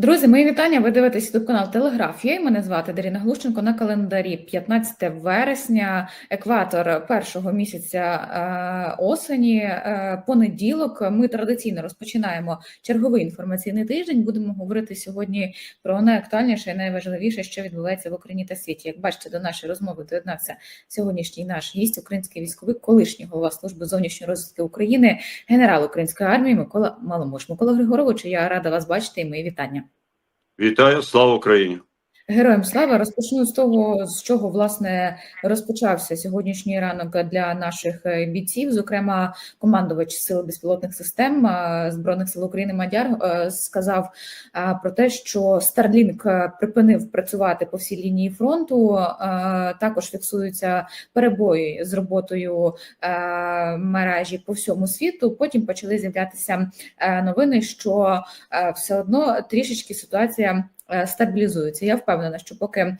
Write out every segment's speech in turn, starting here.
Друзі, мої вітання. Ви дивитесь youtube канал Телеграфія. Мене звати Даріна Глущенко. На календарі 15 вересня, екватор першого місяця е, осені. Е, понеділок. Ми традиційно розпочинаємо черговий інформаційний тиждень. Будемо говорити сьогодні про найактуальніше і найважливіше, що відбувається в Україні та світі. Як бачите, до нашої розмови доєднався сьогоднішній наш гість, український військовий, колишній голова служби зовнішньої розвідки України, генерал української армії Микола Маломуш. Микола Григорович, я рада вас бачити і мої вітання. Вітаю, слава Україні! Героям слава розпочну з того, з чого власне розпочався сьогоднішній ранок для наших е, бійців. Зокрема, командувач сил безпілотних систем е, збройних сил України Мадяр е, сказав про те, що Starlink припинив працювати по всій лінії фронту. Також фіксуються перебої з роботою мережі по всьому світу. Потім почали з'являтися новини, що все одно трішечки ситуація. Е, стабілізуються. Я впевнена, що поки е,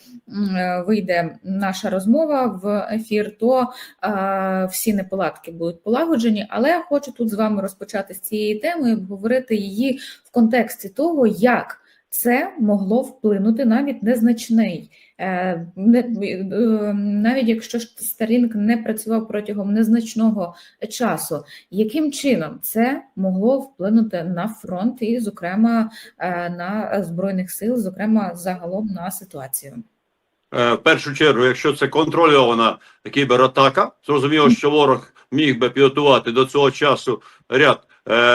вийде наша розмова в ефір, то е, всі неполадки будуть полагоджені. Але я хочу тут з вами розпочати з цієї теми і обговорити її в контексті того, як це могло вплинути навіть незначний, е, е, навіть якщо Starlink не працював протягом незначного часу, яким чином це могло вплинути на фронт і, зокрема, е, на збройних сил, зокрема загалом на ситуацію? В першу чергу, якщо це контрольована кібератака, зрозуміло, що ворог міг би підготувати до цього часу ряд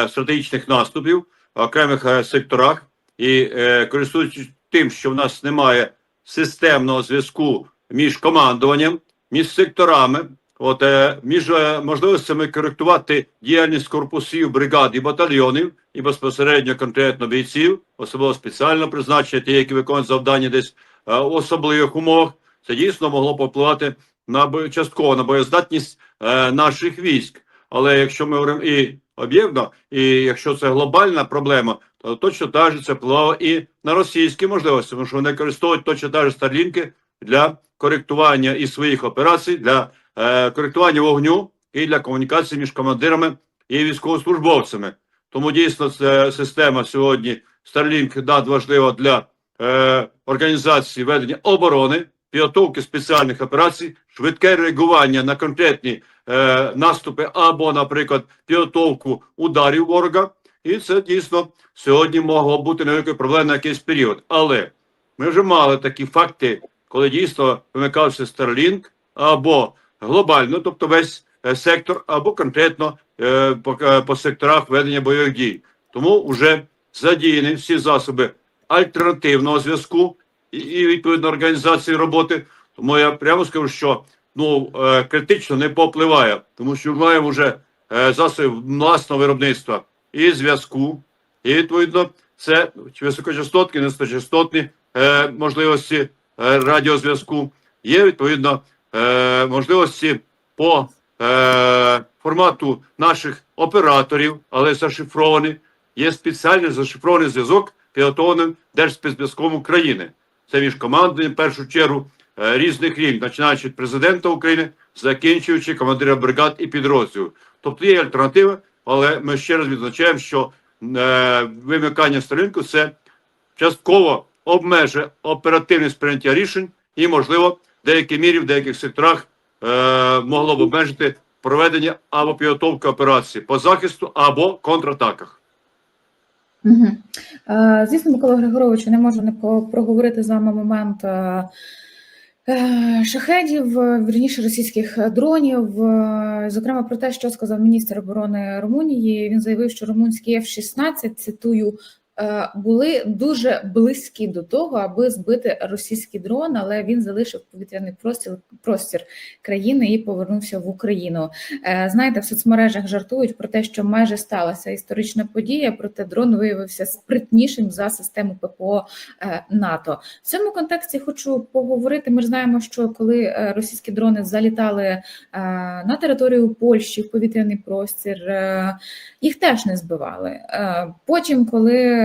стратегічних наступів в окремих секторах і е, користуючись тим, що в нас немає системного зв'язку між командуванням, між секторами, от е, між е, можливостями коректувати діяльність корпусів, бригад і батальйонів, і безпосередньо конкретно бійців, особливо спеціально призначення ті, які виконують завдання десь е, в особливих умовах, це дійсно могло попливати на частково на боєздатність е, наших військ. Але якщо ми говоримо і об'єктно, і якщо це глобальна проблема, точно так же це впливало і на російські можливості, тому що вони використовують точно так же старлінки для коректування і своїх операцій, для е, коректування вогню і для комунікації між командирами і військовослужбовцями. Тому дійсно ця система сьогодні Starlink надважлива для е, організації ведення оборони, підготовки спеціальних операцій, швидке реагування на конкретні е, наступи або, наприклад, підготовку ударів ворога. І це дійсно сьогодні могло бути невеликою проблемою на якийсь період. Але ми вже мали такі факти, коли дійсно вимикався Starlink або глобально, тобто весь е, сектор, або конкретно е, по, е, по секторах ведення бойових дій. Тому вже задіяні всі засоби альтернативного зв'язку і, відповідно організації роботи. Тому я прямо скажу, що ну критично не попливає, тому що маємо вже засоби власного виробництва і зв'язку, і відповідно це високочастотні, низькочастотні е, можливості е, радіозв'язку. Є відповідно е, можливості по е, формату наших операторів, але зашифровані. Є спеціальний зашифрований зв'язок, підготовленим Держспецзв'язком України. Це між командами, в першу чергу, е, різних рівнів, починаючи від президента України, закінчуючи командира бригад і підрозділів. Тобто є альтернатива, але ми ще раз відзначаємо, що е, вимикання сторінку це частково обмежує оперативне сприйняття рішень і, можливо, в деякій мірі в деяких секторах е, могло б обмежити проведення або підготовки операції по захисту або контратаках. Угу. Звісно, Микола Григорович, не можу не проговорити з вами момент. Е, шахедів, е, вірніше російських дронів, е, зокрема про те, що сказав міністр оборони Румунії. Він заявив, що румунський F-16, цитую, Е, були дуже близькі до того, аби збити російський дрон, але він залишив повітряний простір простір країни і повернувся в Україну. Е, знаєте, в соцмережах жартують про те, що майже сталася історична подія, проте дрон виявився спритнішим за систему ППО е, НАТО. В цьому контексті хочу поговорити. Ми ж знаємо, що коли російські дрони залітали на територію Польщі в повітряний простір, їх теж не збивали. Потім, коли е,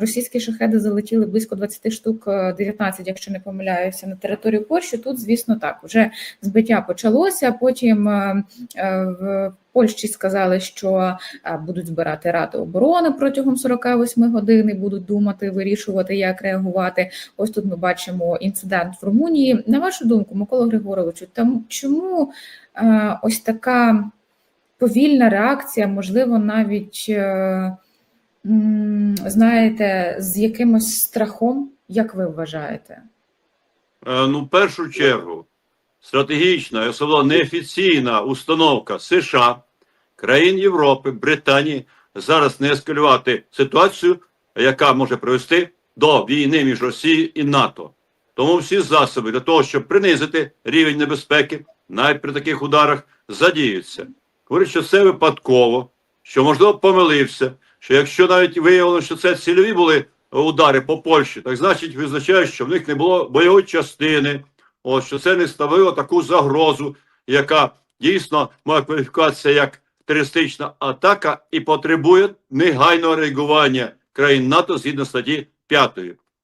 російські шахеди залетіли близько 20 штук, е, 19, якщо не помиляюся, на територію Польщі. Тут, звісно, так вже збиття почалося. Потім е, е, в Польщі сказали, що е, будуть збирати ради оборони протягом 48 годин і будуть думати, вирішувати, як реагувати. Ось тут ми бачимо інцидент в Румунії. На вашу думку, Микола Григоровичу, там чому е, ось така повільна реакція, можливо, навіть е, знаєте, з якимось страхом, як ви вважаєте? Е, Ну, в першу чергу, стратегічна, і особливо неофіційна установка США, країн Європи, Британії зараз не ескалювати ситуацію, яка може привести до війни між Росією і НАТО. Тому всі засоби для того, щоб принизити рівень небезпеки, навіть при таких ударах, задіються. Говорить, що це випадково, що можливо помилився, що якщо навіть виявилося, що це цільові були удари по Польщі, так значить визначає, що в них не було бойової частини, от, що це не ставило таку загрозу, яка дійсно має кваліфікація як терористична атака і потребує негайного реагування країн НАТО згідно статті 5.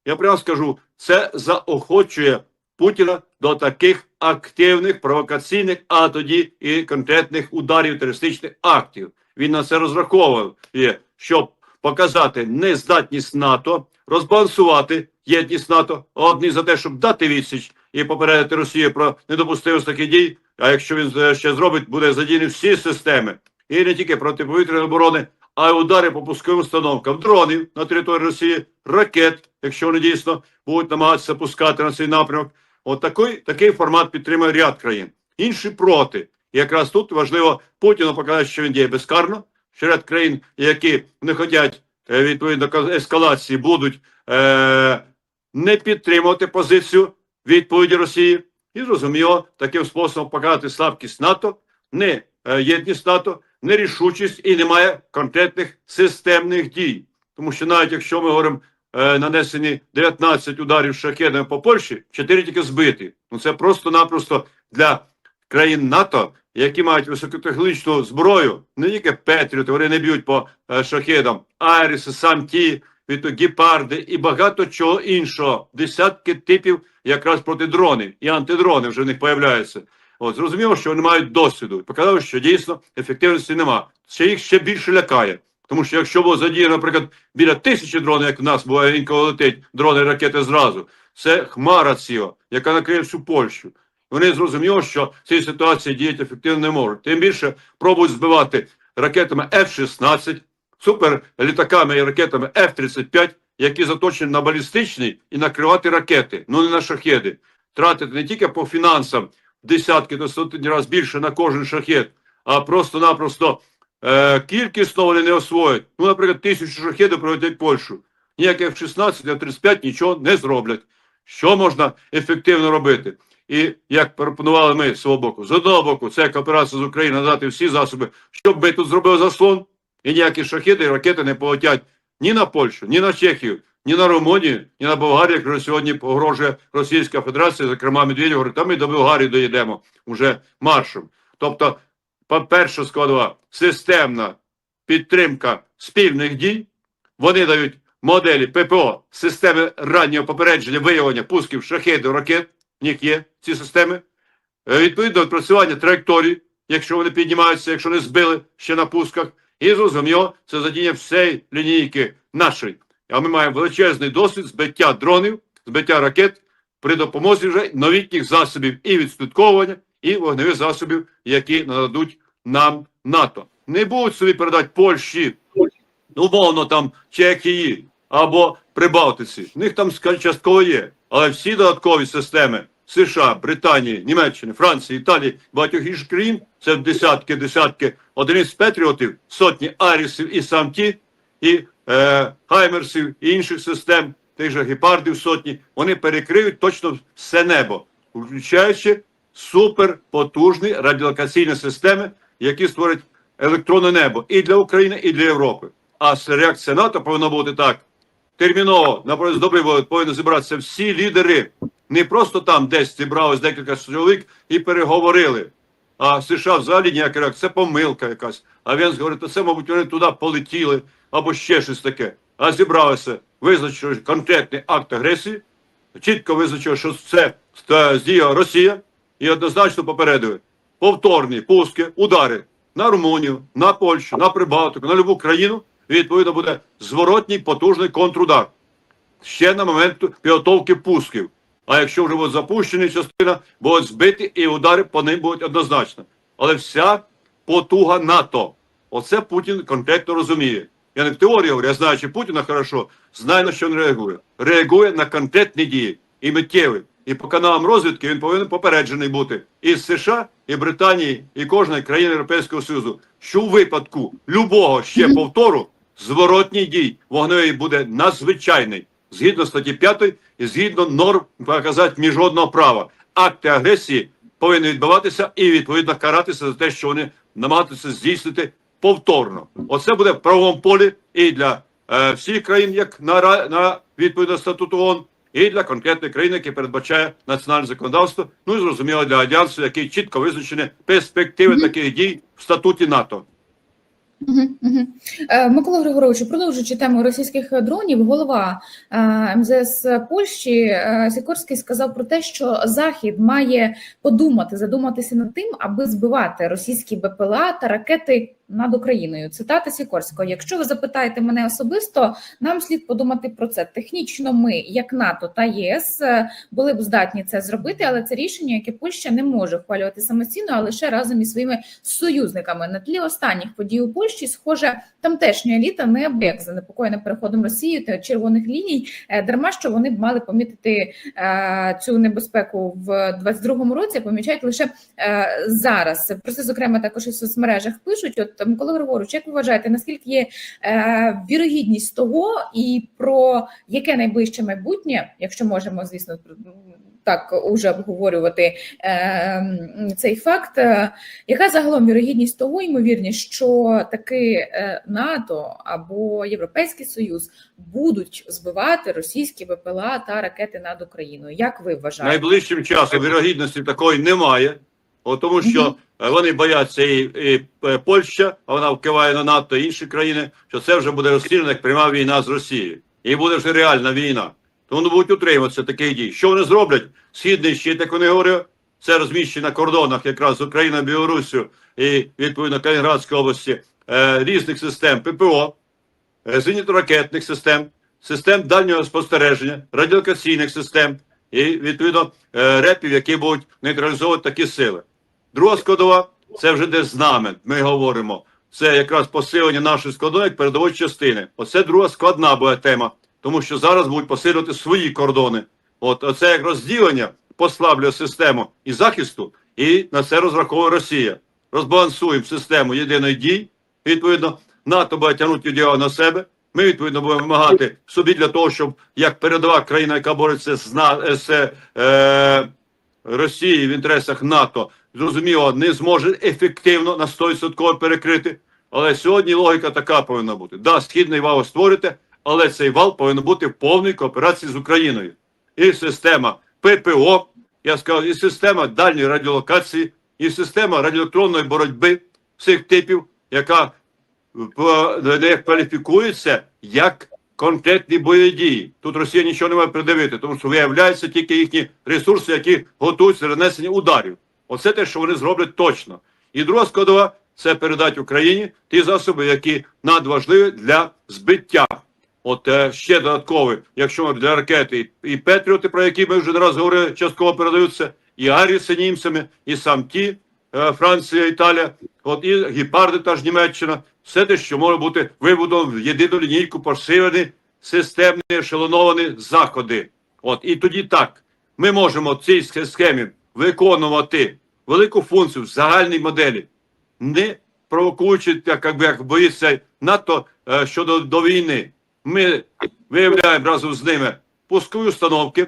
Я прямо скажу, це заохочує Путіна до таких активних провокаційних, а тоді і конкретних ударів терористичних актів. Він на це розраховував, є, щоб показати нездатність НАТО, розбалансувати єдність НАТО, одні за те, щоб дати відсіч і попередити Росію про недопустимість таких дій. А якщо він е, ще зробить, буде задіяні всі системи, і не тільки протиповітряної оборони, а й удари по пусковим установкам дронів на території Росії, ракет, якщо вони дійсно будуть намагатися пускати на цей напрямок. От такий, такий формат підтримує ряд країн. Інші проти. І якраз тут важливо Путіну показати, що він діє безкарно, ряд країн, які не хочуть е, відповідно ескалації, будуть е, не підтримувати позицію відповіді Росії. І зрозуміло, таким способом показати слабкість НАТО, не е, єдність НАТО, нерішучість і немає конкретних системних дій. Тому що навіть якщо ми говоримо е, нанесені 19 ударів шахедами по Польщі, 4 тільки збиті. Ну це просто-напросто для країн НАТО, які мають високотехнологічну зброю, не тільки Петріоти, вони не б'ють по е, шахедам, ті, від гіпарди і багато чого іншого. Десятки типів якраз проти дронів і антидрони вже в них появляються. От зрозуміло, що вони мають досвіду. Показали, що дійсно ефективності нема. Ще їх ще більше лякає. Тому що якщо було задіяно, наприклад, біля тисячі дронів, як в нас буває інколи летить дрони ракети зразу, це хмара ціла, яка накриє всю Польщу. Вони зрозуміло, що в цій ситуації діяти ефективно не можуть. Тим більше пробують збивати ракетами F-16, суперлітаками і ракетами F-35, які заточені на балістичні і накривати ракети, ну не на шахеди. Тратити не тільки по фінансам десятки до сотні разів більше на кожен шахет, а просто-напросто е, кількісно вони не освоять. Ну, наприклад, тисячу шахедів проведуть Польщу. Ніякі F-16, F-35 нічого не зроблять. Що можна ефективно робити? І як пропонували ми з свого боку, з одного боку, це кооперація з Україною надати всі засоби, щоб ми тут зробили заслон, і ніякі шахеди і ракети не полетять ні на Польщу, ні на Чехію, ні на Румунію, ні на Болгарію, яка сьогодні погрожує Російська Федерація, зокрема Медведєв, говорить, та ми до Болгарії доїдемо вже маршем. Тобто, перша складова системна підтримка спільних дій. Вони дають моделі ППО, системи раннього попередження, виявлення пусків шахедів, ракет. В них є ці системи. Е, Відповідно, відпрацювання траєкторій, якщо вони піднімаються, якщо не збили ще на пусках. І зрозуміло, це задіння всієї лінійки нашої. А ми маємо величезний досвід збиття дронів, збиття ракет при допомозі вже новітніх засобів і відслідковування, і вогневих засобів, які нададуть нам НАТО. Не будуть собі передати Польщі, умовно там Чехії або Прибалтиці. В них там частково є. Але всі додаткові системи США, Британії, Німеччини, Франції, Італії, багатьох інших країн це десятки, десятки одиниць патріотів, сотні арісів і самті, і е, хаймерсів, і інших систем, тих же гепардів сотні, вони перекриють точно все небо, включаючи суперпотужні радіолокаційні системи, які створять електронне небо і для України, і для Європи. А реакція НАТО повинна бути так. Терміново на добрий повинні зібратися всі лідери. Не просто там десь зібралось декілька чоловік і переговорили. А США взагалі ніяка реакція. Це помилка якась. А він говорить, то це, мабуть, вони туди полетіли або ще щось таке. а зібралися, визначили конкретний акт агресії, чітко визначили, що це здіяла Росія, і однозначно попередили повторні пуски, удари на Румунію, на Польщу, на Прибалтику, на любу країну. Відповідно буде зворотній потужний контрудар ще на момент підготовки пусків. А якщо вже буде запущені частина, будуть збиті і удари по ним будуть однозначно. Але вся потуга НАТО. Оце Путін конкретно розуміє. Я не в теорії говорю, я знаючи Путіна хорошо, знаю на що він реагує. Реагує на конкретні дії і миттєві. І по каналам розвідки він повинен попереджений бути і з США, і Британії, і кожної країни Європейського Союзу, що у випадку любого ще повтору зворотній дій вогневий буде надзвичайний згідно статті 5 і згідно норм показати міжнародного права. Акти агресії повинні відбуватися і відповідно каратися за те, що вони намагатися здійснити повторно. Оце буде в правовому полі і для е, всіх країн, як на, на відповідно статуту ООН, і для конкретної країни, яке передбачає національне законодавство. Ну і зрозуміло для альянсу, який чітко визначені перспективи таких дій в статуті НАТО. Е, Микола Григоровичу, продовжуючи тему російських дронів, голова е, МЗС Польщі е, Сікорський сказав про те, що Захід має подумати, задуматися над тим, аби збивати російські БПЛА та ракети над Україною. Цитата Сікорського: Якщо ви запитаєте мене особисто, нам слід подумати про це. Технічно, ми, як НАТО та ЄС, е, були б здатні це зробити, але це рішення, яке Польща не може ухвалювати самостійно, а лише разом із своїми союзниками. На тлі останніх подій у Польщі, схоже, тамтешня еліта неабияк занепокоєна переходом Росії та червоних ліній, е, дарма що вони б мали помітити е, цю небезпеку в 22-му році, помічають лише зараз. Про це зокрема також і соцмережах пишуть. От Микола Григорович, як ви вважаєте, наскільки є е, вірогідність того, і про яке найближче майбутнє, якщо можемо, звісно, так уже обговорювати е, цей факт. Е, Яка загалом вірогідність того, ймовірність, що таки е, НАТО або Європейський Союз будуть збивати російські БПЛА та ракети над Україною? Як ви вважаєте? Найближчим часом вірогідності такої немає, от тому що вони бояться і, і е, Польща, а вона вкиває на НАТО і інші країни, що це вже буде розстріляно як пряма війна з Росією. І буде вже реальна війна. Тому вони будуть утримуватися таких дій. Що вони зроблять? Східний щит, як вони говорять, це розміщено на кордонах якраз з Україною, Білоруссю і відповідно Калінградської області е, різних систем ППО, е, зенітно-ракетних систем, систем дальнього спостереження, радіолокаційних систем і відповідно е, репів, які будуть нейтралізовувати такі сили. Друга складова це вже де знамен. Ми говоримо. Це якраз посилення нашої складової як передової частини. Оце друга складна буде тема, тому що зараз будуть посилювати свої кордони. От оце як розділення послаблює систему і захисту, і на це розраховує Росія. Розбалансуємо систему єдиної дій. Відповідно, НАТО буде тягнути діло на себе. Ми відповідно будемо вимагати собі для того, щоб як передова країна, яка бореться з, з е, Росії в інтересах НАТО, зрозуміло, не зможе ефективно на 100% перекрити. Але сьогодні логіка така повинна бути. Да, східний вал створите, але цей вал повинен бути в повній кооперації з Україною. І система ППО, я сказав, і система дальньої радіолокації, і система радіоелектронної боротьби всіх типів, яка кваліфікується як конкретні бойові дії. Тут Росія нічого не має придивити, тому що виявляються тільки їхні ресурси, які готуються до нанесення ударів. Оце те, що вони зроблять точно. І друга складова це передати Україні ті засоби, які надважливі для збиття. От е, ще додаткові, якщо для ракети і Петріоти, про які ми вже не раз говорили, частково передаються, і Аріси німцями, і сам ті, е, Франція, Італія, от і гіпарди та ж Німеччина, все те, що може бути вибудовано в єдину лінійку, посилені, системні, ешелоновані заходи. От і тоді так, ми можемо в цій схемі виконувати велику функцію в загальній моделі, не провокуючи, як, як, боїться НАТО е, щодо до війни. Ми виявляємо разом з ними пускові установки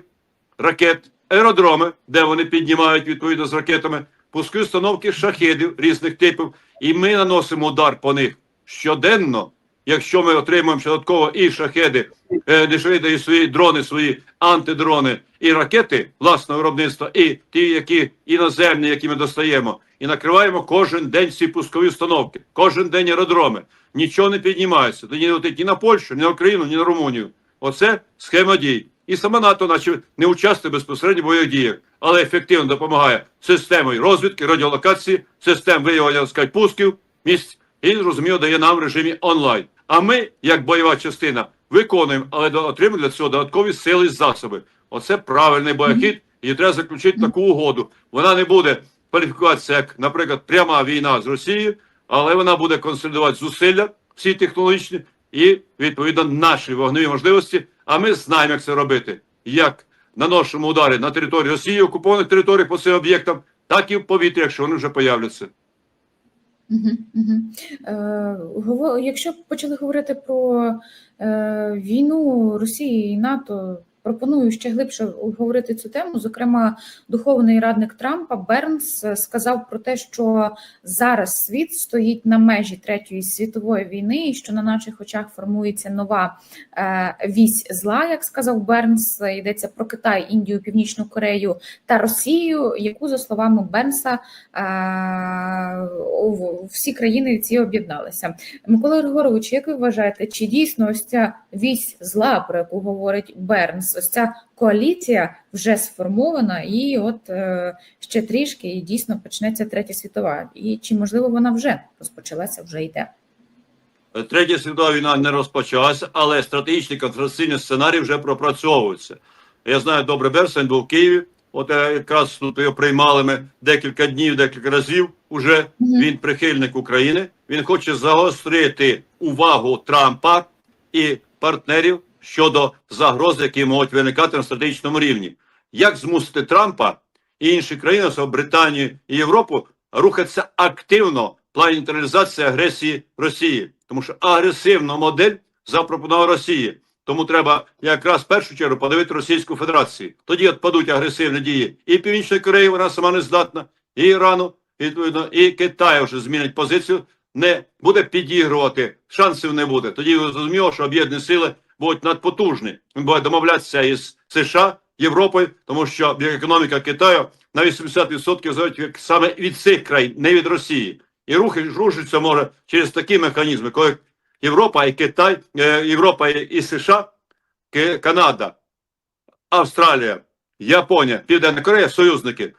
ракет, аеродроми, де вони піднімають відповідно з ракетами, пускові установки шахедів різних типів, і ми наносимо удар по них щоденно якщо ми отримаємо ще додатково і шахеди, не шахеди, і свої дрони, свої антидрони і ракети власного виробництва, і ті, які іноземні, які ми достаємо, і накриваємо кожен день ці пускові установки, кожен день аеродроми. Нічого не піднімається. Тоді ні на Польщу, ні на Україну, ні на Румунію. Оце схема дій. І саме НАТО, наче не участвує безпосередньо в бойових діях, але ефективно допомагає системою розвідки, радіолокації, систем виявлення так сказати, пусків, місць і зрозуміло дає нам в режимі онлайн. А ми, як бойова частина, виконуємо, але отримуємо для цього додаткові сили і засоби. Оце правильний боєхід, і треба заключити таку угоду. Вона не буде кваліфікуватися як, наприклад, пряма війна з Росією, але вона буде консолідувати зусилля всі технологічні і відповідно наші вогневі можливості. А ми знаємо, як це робити. Як наносимо удари на території Росії, окупованих територій по цим об'єктам, так і в повітрі, якщо вони вже появляться. Угу, угу. Е, Якщо почали говорити про е, війну Росії і НАТО, пропоную ще глибше говорити цю тему. Зокрема, духовний радник Трампа Бернс е, сказав про те, що зараз світ стоїть на межі третьої світової війни, і що на наших очах формується нова е, вісь зла, як сказав Бернс. Йдеться про Китай, Індію, Північну Корею та Росію, яку за словами Бернса е, всі країни ці об'єдналися. Микола Григорович, як ви вважаєте, чи дійсно ось ця вісь зла, про яку говорить Бернс, ось ця коаліція вже сформована, і от е, ще трішки і дійсно почнеться третя світова? І чи можливо вона вже розпочалася, вже йде? Третя світова війна не розпочалася, але стратегічний контраційний сценарій вже пропрацьовується. Я знаю добре Берсен був в Києві. От е, якраз тут його приймали ми декілька днів, декілька разів. Уже він прихильник України. Він хоче загострити увагу Трампа і партнерів щодо загроз, які можуть виникати на стратегічному рівні. Як змусити Трампа і інші країни, особливо Британію і Європу, рухатися активно в плані нейтралізації агресії Росії, тому що агресивна модель запропонувала Росії. Тому треба якраз в першу чергу подивити Російську Федерацію. Тоді відпадуть агресивні дії і Північної Кореї, вона сама не здатна, і Ірану, відповідно, і Китай вже змінить позицію, не буде підігрувати, шансів не буде. Тоді зрозуміло, що об'єднані сили будуть надпотужні. Він буде домовлятися із США, Європою, тому що економіка Китаю на 80% залежить саме від цих країн, не від Росії. І рухи рушиться може через такі механізми, коли Європа і Китай, е, Європа і США, Канада, Австралія, Японія, Південна Корея, союзники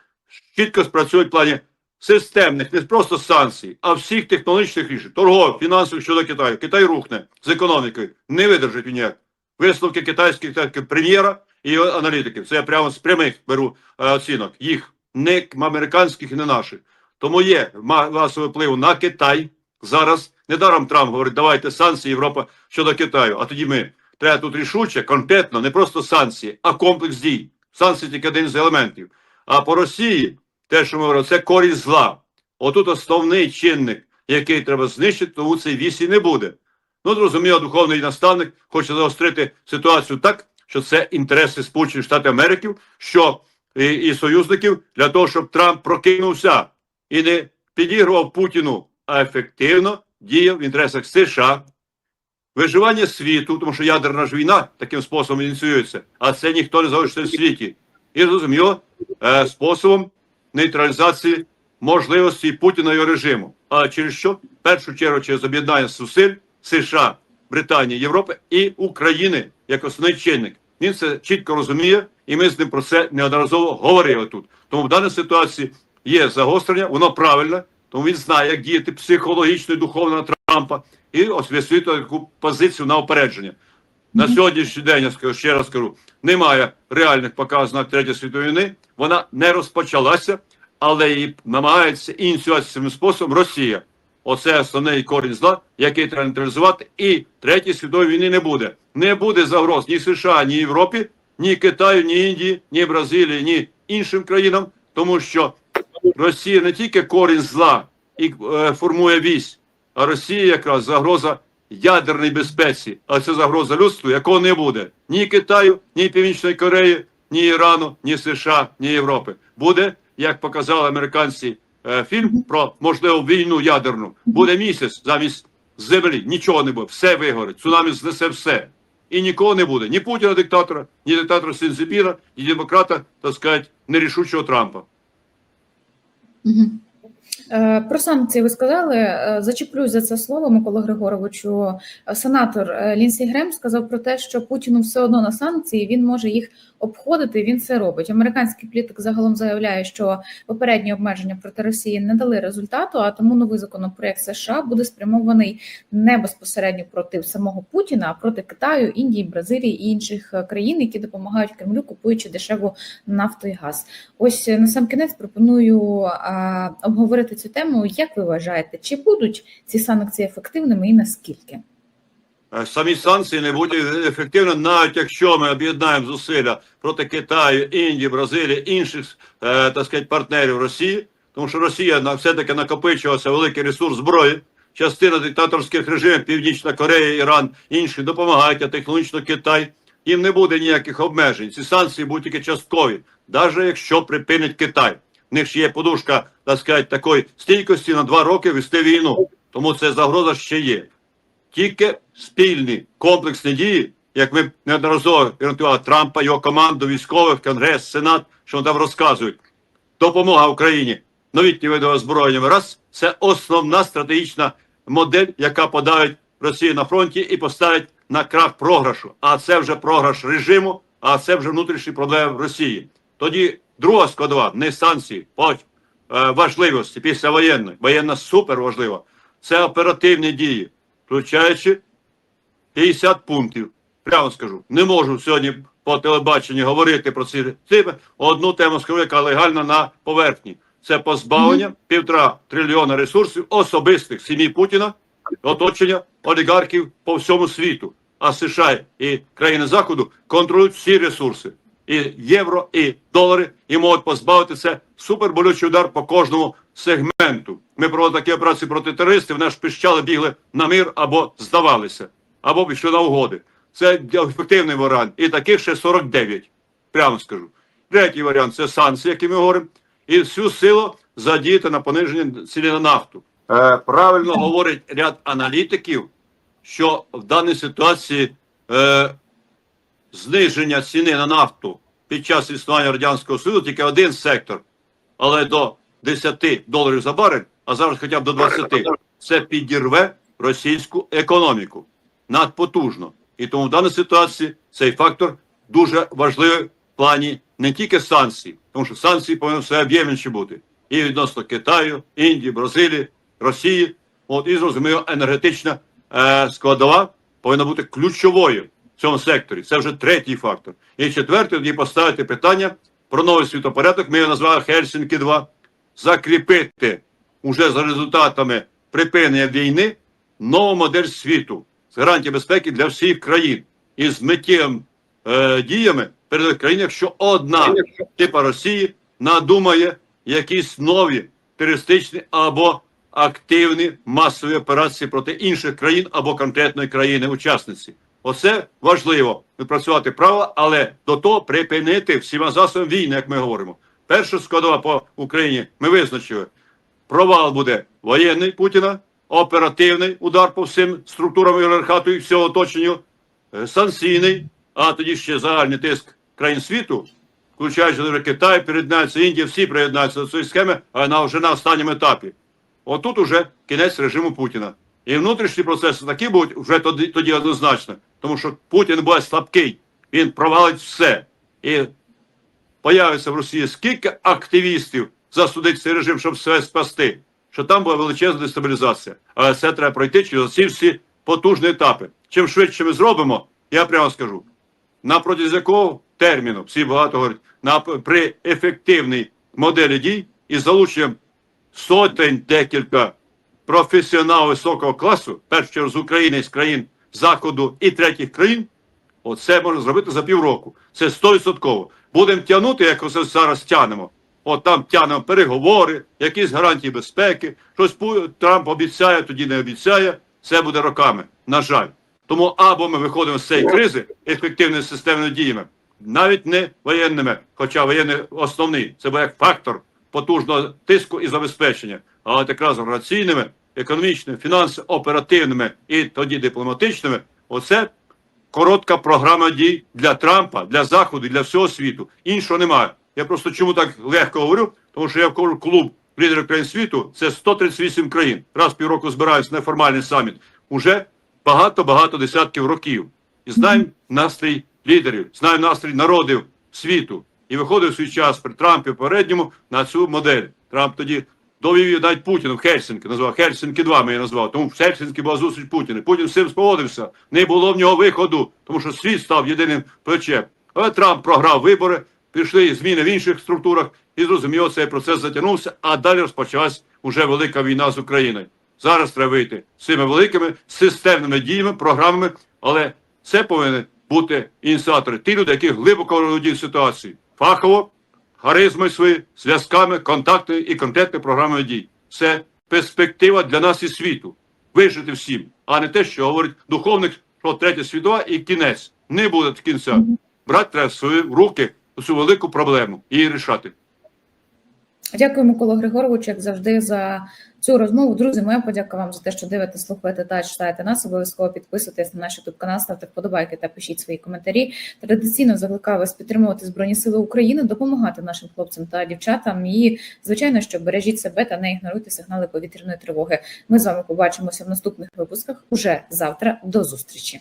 чітко спрацюють в плані системних, не просто санкцій, а всіх технологічних рішень, торгових, фінансових щодо Китаю. Китай рухне з економікою, не видержить він ніяк. Висновки китайських так, прем'єра і аналітиків. Це я прямо з прямих беру е, оцінок. Їх не американських і не наших. Тому є масовий вплив на Китай зараз. Недаром Трамп говорить, давайте санкції Європа щодо Китаю. А тоді ми треба тут рішуче, конкретно, не просто санкції, а комплекс дій. Санкції тільки один з елементів. А по Росії, те, що ми говоримо, це корінь зла. Отут основний чинник, який треба знищити, тому цей вісі не буде. Ну, зрозуміло, духовний наставник хоче загострити ситуацію так, що це інтереси Сполучених Штатів Америки, що і, і союзників для того, щоб Трамп прокинувся і не підігрував Путіну, а ефективно діяв в інтересах США, виживання світу, тому що ядерна ж війна таким способом ініціюється, а це ніхто не залишиться в світі. І зрозуміло, е, способом нейтралізації можливості Путіна і режиму. А через що? В першу чергу через об'єднання зусиль США, Британії, Європи і України як основний чинник. Він це чітко розуміє, і ми з ним про це неодноразово говорили тут. Тому в даній ситуації є загострення, воно правильне, тому він знає, як діяти психологічно і духовно на Трампа, і ось таку позицію на опередження. На сьогоднішній день я скажу ще раз скажу, немає реальних показів Третьої світової війни. Вона не розпочалася, але її намагається ініціювати способом Росія. Оце основний корінь зла, який треба нейтралізувати, і третьої світової війни не буде. Не буде загроз ні США, ні Європі, ні Китаю, ні Індії, ні Бразилії, ні іншим країнам, тому що Росія не тільки корінь зла і е, формує вісь, а Росія якраз загроза ядерній безпеці, а це загроза людству, якого не буде ні Китаю, ні Північної Кореї, ні Ірану, ні США, ні Європи. Буде, як показали американці, е, фільм про можливу війну ядерну. Буде місяць замість землі. Нічого не буде, все вигорить, цунамі знесе все. І нікого не буде. Ні Путіна диктатора, ні диктатора Сінзепіра, ні демократа, так сказати, нерішучого Трампа. Е, Про санкції ви сказали. Е, Зачеплюсь за це слово, Микола Григоровичу. Е, Сенатор Лінсі Грем сказав про те, що Путіну все одно на санкції він може їх обходити. Він це робить. Американський політик загалом заявляє, що попередні обмеження проти Росії не дали результату, а тому новий законопроект США буде спрямований не безпосередньо проти самого Путіна, а проти Китаю, Індії, Бразилії і інших країн, які допомагають Кремлю, купуючи дешеву нафту і газ. Ось на сам кінець пропоную а, обговорити цю тему. Як ви вважаєте, чи будуть ці санкції ефективними і наскільки? Е, Самі санкції не будуть ефективні, навіть якщо ми об'єднаємо зусилля проти Китаю, Індії, Бразилії, інших е, так сказати, партнерів Росії, тому що Росія все-таки накопичувався великий ресурс зброї. Частина диктаторських режимів, Північна Корея, Іран, інші допомагають, а технологічно Китай. Їм не буде ніяких обмежень. Ці санкції будуть тільки часткові, навіть якщо припинить Китай. В них ж є подушка, так сказати, такої стійкості на два роки вести війну. Тому це загроза ще є тільки спільні комплексні дії, як ми неодноразово гарантували Трампа, його команду, військових, Конгрес, Сенат, що там розказують. Допомога Україні, новітні види озброєння. Раз це основна стратегічна модель, яка подавить Росію на фронті і поставить на крах програшу. А це вже програш режиму, а це вже внутрішні проблеми в Росії. Тоді друга складова не санкції, е, важливості після воєнної. Воєнна супер важлива. Це оперативні дії включаючи 50 пунктів. Прямо скажу, не можу сьогодні по телебаченню говорити про ці теми. Одну тему скажу, яка легальна на поверхні. Це позбавлення півтора трильйона ресурсів особистих сім'ї Путіна, оточення олігархів по всьому світу. А США і країни Заходу контролюють всі ресурси. І євро, і долари, і можуть позбавити це суперболючий удар по кожному сегменту. Ми проводили такі операції проти терористів, нас пищали, бігли на мир або здавалися, або пішли на угоди. Це ефективний варіант. І таких ще 49, прямо скажу. Третій варіант це санкції, які ми говоримо, і всю силу задіяти на пониження ціни на нафту. Е, правильно говорить ряд аналітиків, що в даній ситуації е, зниження ціни на нафту під час існування Радянського Союзу тільки один сектор, але до 10 доларів за барель, а зараз хоча б до 20, це підірве російську економіку надпотужно. І тому в даній ситуації цей фактор дуже важливий в плані не тільки санкцій, тому що санкції повинні все об'ємніші бути і відносно Китаю, Індії, Бразилії, Росії. От і зрозуміло, енергетична е, складова повинна бути ключовою цьому секторі. Це вже третій фактор. І четвертий тоді поставити питання про новий світопорядок. Ми його назвали Хельсінки 2 закріпити уже за результатами припинення війни нову модель світу з гарантії безпеки для всіх країн і з миттєвими е, діями перед країн, якщо одна типа Росії надумає якісь нові терористичні або активні масові операції проти інших країн або конкретної країни-учасниці. Оце важливо випрацювати право, але до того припинити всіма засобами війни, як ми говоримо. Перша складова по Україні ми визначили. Провал буде воєнний Путіна, оперативний удар по всім структурам ієрархату і всього оточенню, е, санкційний, а тоді ще загальний тиск країн світу, включаючи Китай, приєднається Індія, всі приєднаються до цієї схеми, а на вже на останньому етапі. Отут уже кінець режиму Путіна. І внутрішні процеси такі будуть вже тоді, тоді однозначно, тому що Путін буде слабкий, він провалить все. І появиться в Росії скільки активістів засудить цей режим, щоб все спасти, що там буде величезна дестабілізація. Але це треба пройти через ці всі потужні етапи. Чим швидше ми зробимо, я прямо скажу, на протязі якого терміну, всі багато говорять, на, при ефективній моделі дій із залученням сотень декілька професіоналів високого класу, в першу чергу з України, з країн Заходу і третіх країн, оце можна зробити за півроку. Це 100%. Будемо тягнути, як оце зараз тянемо. От там тягнемо переговори, якісь гарантії безпеки. Щось Трамп обіцяє, тоді не обіцяє. Це буде роками. На жаль. Тому або ми виходимо з цієї кризи ефективними системними діями, навіть не воєнними, хоча воєнний основний, це як фактор потужного тиску і забезпечення, але якраз раційними економічними, фінансово оперативними і тоді дипломатичними, оце коротка програма дій для Трампа, для Заходу, для всього світу. Іншого немає. Я просто чому так легко говорю? Тому що я вкажу клуб лідерів країн світу. Це 138 країн. Раз в півроку збираються на формальний саміт. Уже багато-багато десятків років. І знаємо настрій лідерів, знаємо настрій народів світу. І виходив свій час при Трампі попередньому на цю модель. Трамп тоді довів її навіть Путіну в Хельсинки, назвав Хельсинки 2 ми її назвав. Тому в Хельсинки була зустріч Путіна. Путін з цим спогодився. Не було в нього виходу, тому що світ став єдиним плечем. Але Трамп програв вибори, пішли зміни в інших структурах, і зрозуміло, цей процес затягнувся, а далі розпочалась уже велика війна з Україною. Зараз треба вийти з цими великими системними діями, програмами, але це повинні бути ініціатори, ті люди, які глибоко володіють ситуацією, фахово, харизмою своєю, зв'язками, контактами і конкретною програмою дій. Це перспектива для нас і світу. Вижити всім, а не те, що говорить духовник, що третя світова і кінець. Не буде кінця. Брати треба в свої руки цю велику проблему і її рішати. Дякую, Микола Григорович, як завжди, за цю розмову. Друзі, моя подяка вам за те, що дивитесь, слухаєте та читаєте нас. Обов'язково підписуйтесь на наш youtube канал, ставте вподобайки та пишіть свої коментарі. Традиційно закликаю вас підтримувати Збройні Сили України, допомагати нашим хлопцям та дівчатам. І, звичайно, що бережіть себе та не ігноруйте сигнали повітряної тривоги. Ми з вами побачимося в наступних випусках уже завтра. До зустрічі.